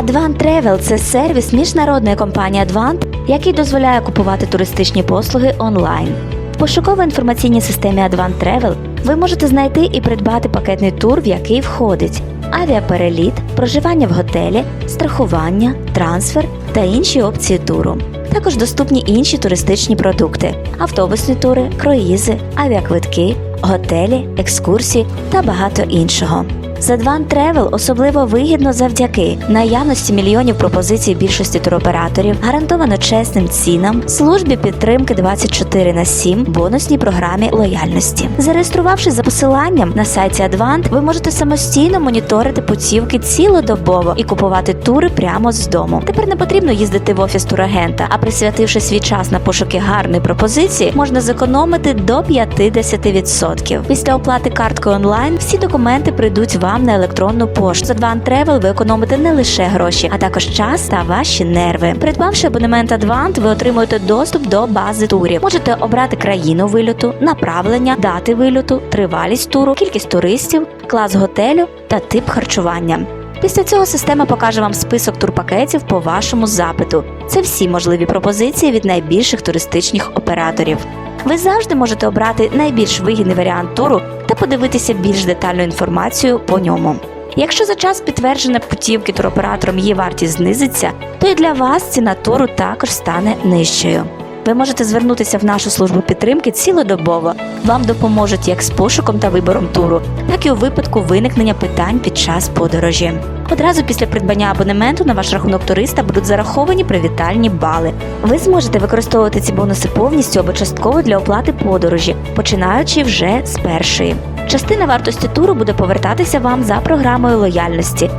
Advant Travel – це сервіс міжнародної компанії Advant, який дозволяє купувати туристичні послуги онлайн. В пошуково-інформаційній системі Advant Travel ви можете знайти і придбати пакетний тур, в який входить авіапереліт, проживання в готелі, страхування, трансфер та інші опції туру. Також доступні інші туристичні продукти: автобусні тури, круїзи, авіаквитки, готелі, екскурсії та багато іншого. З Advan Travel особливо вигідно завдяки наявності мільйонів пропозицій більшості туроператорів, гарантовано чесним цінам, службі підтримки 24 на 7, бонусній програмі лояльності. Зареєструвавшись за посиланням на сайті Advant, ви можете самостійно моніторити путівки цілодобово і купувати тури прямо з дому. Тепер не потрібно їздити в офіс турагента, а присвятивши свій час на пошуки гарної пропозиції, можна зекономити до 50%. Після оплати карткою онлайн всі документи прийдуть вам на електронну пошту. За Advant Travel ви економите не лише гроші, а також час та ваші нерви. Придбавши абонемент Advant, ви отримуєте доступ до бази турів. Можете обрати країну вильоту, направлення, дати вильоту, тривалість туру, кількість туристів, клас готелю та тип харчування. Після цього система покаже вам список турпакетів по вашому запиту. Це всі можливі пропозиції від найбільших туристичних операторів. Ви завжди можете обрати найбільш вигідний варіант туру та подивитися більш детальну інформацію по ньому. Якщо за час підтвердження путівки туроператором її вартість знизиться, то і для вас ціна туру також стане нижчою. Ви можете звернутися в нашу службу підтримки цілодобово. Вам допоможуть як з пошуком та вибором туру, так і у випадку виникнення питань під час подорожі. Одразу після придбання абонементу на ваш рахунок туриста будуть зараховані привітальні бали. Ви зможете використовувати ці бонуси повністю або частково для оплати подорожі, починаючи вже з першої. Частина вартості туру буде повертатися вам за програмою лояльності.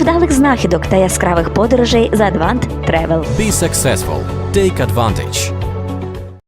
Вдалих знахідок та яскравих подорожей за Advant Travel. Be successful. Take advantage.